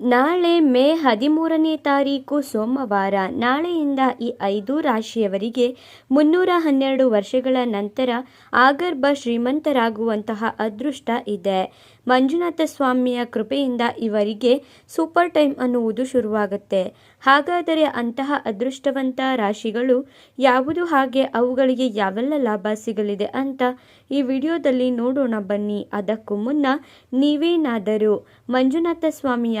ನಾಳೆ ಮೇ ಹದಿಮೂರನೇ ತಾರೀಕು ಸೋಮವಾರ, ನಾಳೆಯಿಂದ ಈ ಐದು ರಾಶಿಯವರಿಗೆ ಮುನ್ನೂರ ಹನ್ನೆರಡು ವರ್ಷಗಳ ನಂತರ ಆಗರ್ಭ ಶ್ರೀಮಂತರಾಗುವಂತಹ ಅದೃಷ್ಟ ಇದೆ. ಮಂಜುನಾಥ ಸ್ವಾಮಿಯ ಕೃಪೆಯಿಂದ ಇವರಿಗೆ ಸೂಪರ್ ಟೈಮ್ ಅನ್ನುವುದು ಶುರುವಾಗುತ್ತೆ. ಹಾಗಾದರೆ ಅಂತಹ ಅದೃಷ್ಟವಂತ ರಾಶಿಗಳು ಯಾವುದು, ಹಾಗೆ ಅವುಗಳಿಗೆ ಯಾವೆಲ್ಲ ಲಾಭ ಸಿಗಲಿದೆ ಅಂತ ಈ ವಿಡಿಯೋದಲ್ಲಿ ನೋಡೋಣ ಬನ್ನಿ. ಅದಕ್ಕೂ ಮುನ್ನ ನೀವೇನಾದರೂ ಮಂಜುನಾಥ ಸ್ವಾಮಿಯ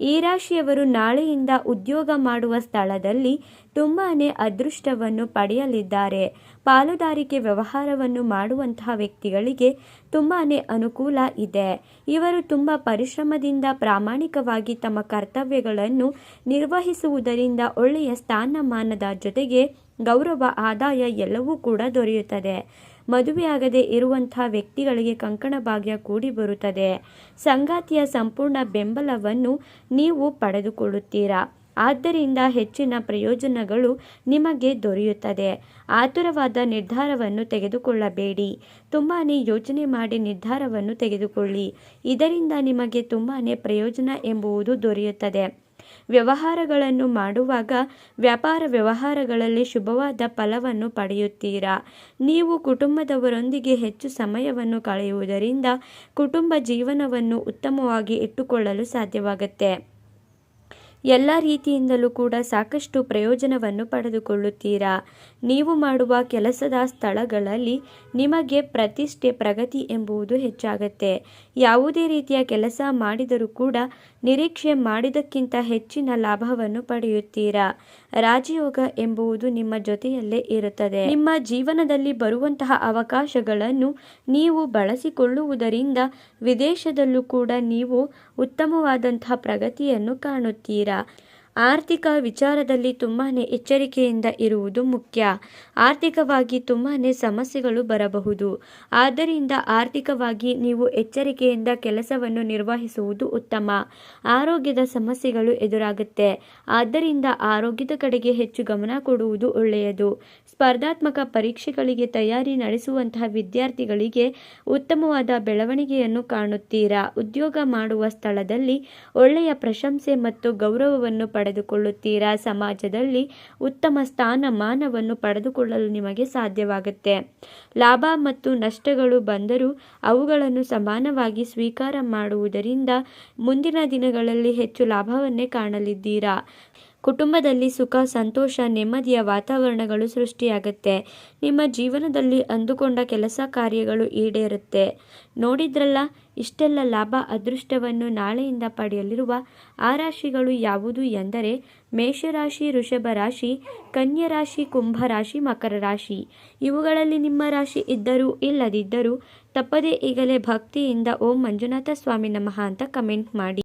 ಈ ರಾಶಿಯವರು ನಾಳೆಯಿಂದ ಉದ್ಯೋಗ ಮಾಡುವ ಸ್ಥಳದಲ್ಲಿ ತುಂಬಾ ಅದೃಷ್ಟವನ್ನು ಪಡೆಯಲಿದ್ದಾರೆ. ಪಾಲುದಾರಿಕೆ ವ್ಯವಹಾರವನ್ನು ಮಾಡುವಂತಹ ವ್ಯಕ್ತಿಗಳಿಗೆ ತುಂಬಾ ಅನುಕೂಲ ಇದೆ. ಇವರು ತುಂಬ ಪರಿಶ್ರಮದಿಂದ ಪ್ರಾಮಾಣಿಕವಾಗಿ ತಮ್ಮ ಕರ್ತವ್ಯಗಳನ್ನು ನಿರ್ವಹಿಸುವುದರಿಂದ ಒಳ್ಳೆಯ ಸ್ಥಾನಮಾನದ ಜೊತೆಗೆ ಗೌರವ, ಆದಾಯ ಎಲ್ಲವೂ ಕೂಡ ದೊರೆಯುತ್ತದೆ. ಮದುವೆಯಾಗದೆ ಇರುವಂತಹ ವ್ಯಕ್ತಿಗಳಿಗೆ ಕಂಕಣ ಭಾಗ್ಯ ಕೂಡಿ ಬರುತ್ತದೆ. ಸಂಗಾತಿಯ ಸಂಪೂರ್ಣ ಬೆಂಬಲವನ್ನು ನೀವು ಪಡೆದುಕೊಳ್ಳುತ್ತೀರಾ? ಆದ್ದರಿಂದ ಹೆಚ್ಚಿನ ಪ್ರಯೋಜನಗಳು ನಿಮಗೆ ದೊರೆಯುತ್ತದೆ. ಆತುರವಾದ ನಿರ್ಧಾರವನ್ನು ತೆಗೆದುಕೊಳ್ಳಬೇಡಿ. ತುಂಬಾ ಯೋಚನೆ ಮಾಡಿ ನಿರ್ಧಾರವನ್ನು ತೆಗೆದುಕೊಳ್ಳಿ. ಇದರಿಂದ ನಿಮಗೆ ತುಂಬಾ ಪ್ರಯೋಜನ ಎಂಬುವುದು ದೊರೆಯುತ್ತದೆ. ವ್ಯವಹಾರಗಳನ್ನು ಮಾಡುವಾಗ ವ್ಯಾಪಾರ ವ್ಯವಹಾರಗಳಲ್ಲಿ ಶುಭವಾದ ಫಲವನ್ನು ಪಡೆಯುತ್ತೀರಾ? ನೀವು ಕುಟುಂಬದವರೊಂದಿಗೆ ಹೆಚ್ಚು ಸಮಯವನ್ನು ಕಳೆಯುವುದರಿಂದ ಕುಟುಂಬ ಜೀವನವನ್ನು ಉತ್ತಮವಾಗಿ ಇಟ್ಟುಕೊಳ್ಳಲು ಸಾಧ್ಯವಾಗುತ್ತೆ. ಎಲ್ಲ ರೀತಿಯಿಂದಲೂ ಕೂಡ ಸಾಕಷ್ಟು ಪ್ರಯೋಜನವನ್ನು ಪಡೆದುಕೊಳ್ಳುತ್ತೀರಾ? ನೀವು ಮಾಡುವ ಕೆಲಸದ ಸ್ಥಳಗಳಲ್ಲಿ ನಿಮಗೆ ಪ್ರತಿಷ್ಠೆ, ಪ್ರಗತಿ ಎಂಬುದು ಹೆಚ್ಚಾಗತ್ತೆ. ಯಾವುದೇ ರೀತಿಯ ಕೆಲಸ ಮಾಡಿದರೂ ಕೂಡ ನಿರೀಕ್ಷೆ ಮಾಡಿದಕ್ಕಿಂತ ಹೆಚ್ಚಿನ ಲಾಭವನ್ನು ಪಡೆಯುತ್ತೀರಾ? ರಾಜಯೋಗ ಎಂಬುದು ನಿಮ್ಮ ಜೊತೆಯಲ್ಲೇ ಇರುತ್ತದೆ. ನಿಮ್ಮ ಜೀವನದಲ್ಲಿ ಬರುವಂತಹ ಅವಕಾಶಗಳನ್ನು ನೀವು ಬಳಸಿಕೊಳ್ಳುವುದರಿಂದ ವಿದೇಶದಲ್ಲೂ ಕೂಡ ನೀವು ಉತ್ತಮವಾದಂತಹ ಪ್ರಗತಿಯನ್ನು ಕಾಣುತ್ತೀರಾ? 있습니다. ಆರ್ಥಿಕ ವಿಚಾರದಲ್ಲಿ ತುಂಬಾ ಎಚ್ಚರಿಕೆಯಿಂದ ಇರುವುದು ಮುಖ್ಯ. ಆರ್ಥಿಕವಾಗಿ ತುಂಬಾ ಸಮಸ್ಯೆಗಳು ಬರಬಹುದು. ಆದ್ದರಿಂದ ಆರ್ಥಿಕವಾಗಿ ನೀವು ಎಚ್ಚರಿಕೆಯಿಂದ ಕೆಲಸವನ್ನು ನಿರ್ವಹಿಸುವುದು ಉತ್ತಮ. ಆರೋಗ್ಯದ ಸಮಸ್ಯೆಗಳು ಎದುರಾಗುತ್ತೆ. ಆದ್ದರಿಂದ ಆರೋಗ್ಯದ ಕಡೆಗೆ ಹೆಚ್ಚು ಗಮನ ಕೊಡುವುದು ಒಳ್ಳೆಯದು. ಸ್ಪರ್ಧಾತ್ಮಕ ಪರೀಕ್ಷೆಗಳಿಗೆ ತಯಾರಿ ನಡೆಸುವಂತಹ ವಿದ್ಯಾರ್ಥಿಗಳಿಗೆ ಉತ್ತಮವಾದ ಬೆಳವಣಿಗೆಯನ್ನು ಕಾಣುತ್ತೀರಾ? ಉದ್ಯೋಗ ಮಾಡುವ ಸ್ಥಳದಲ್ಲಿ ಒಳ್ಳೆಯ ಪ್ರಶಂಸೆ ಮತ್ತು ಗೌರವವನ್ನು ಪಡೆದುಕೊಳ್ಳುತ್ತೀರಾ? ಸಮಾಜದಲ್ಲಿ ಉತ್ತಮ ಸ್ಥಾನಮಾನವನ್ನು ಪಡೆದುಕೊಳ್ಳಲು ನಿಮಗೆ ಸಾಧ್ಯವಾಗುತ್ತೆ. ಲಾಭ ಮತ್ತು ನಷ್ಟಗಳು ಬಂದರೂ ಅವುಗಳನ್ನು ಸಮಾನವಾಗಿ ಸ್ವೀಕಾರ ಮಾಡುವುದರಿಂದ ಮುಂದಿನ ದಿನಗಳಲ್ಲಿ ಹೆಚ್ಚು ಲಾಭವನ್ನೇ ಕಾಣಲಿದ್ದೀರಾ? ಕುಟುಂಬದಲ್ಲಿ ಸುಖ, ಸಂತೋಷ, ನೆಮ್ಮದಿಯ ವಾತಾವರಣಗಳು ಸೃಷ್ಟಿಯಾಗುತ್ತೆ. ನಿಮ್ಮ ಜೀವನದಲ್ಲಿ ಅಂದುಕೊಂಡ ಕೆಲಸ ಕಾರ್ಯಗಳು ಈಡೇರುತ್ತೆ. ನೋಡಿದ್ರಲ್ಲ, ಇಷ್ಟೆಲ್ಲ ಲಾಭ, ಅದೃಷ್ಟವನ್ನು ನಾಳೆಯಿಂದ ಪಡೆಯಲಿರುವ ಆ ರಾಶಿಗಳು ಯಾವುದು ಎಂದರೆ ಮೇಷರಾಶಿ ಋಷಭ ರಾಶಿ, ಕನ್ಯಾ ರಾಶಿ, ಕುಂಭ ರಾಶಿ, ಮಕರ ರಾಶಿ. ಇವುಗಳಲ್ಲಿ ನಿಮ್ಮ ರಾಶಿ ಇದ್ದರೂ ಇಲ್ಲದಿದ್ದರೂ ತಪ್ಪದೇ ಈಗಲೇ ಭಕ್ತಿಯಿಂದ ಓಂ ಮಂಜುನಾಥ ಸ್ವಾಮಿ ನಮಃ ಅಂತ ಕಮೆಂಟ್ ಮಾಡಿ.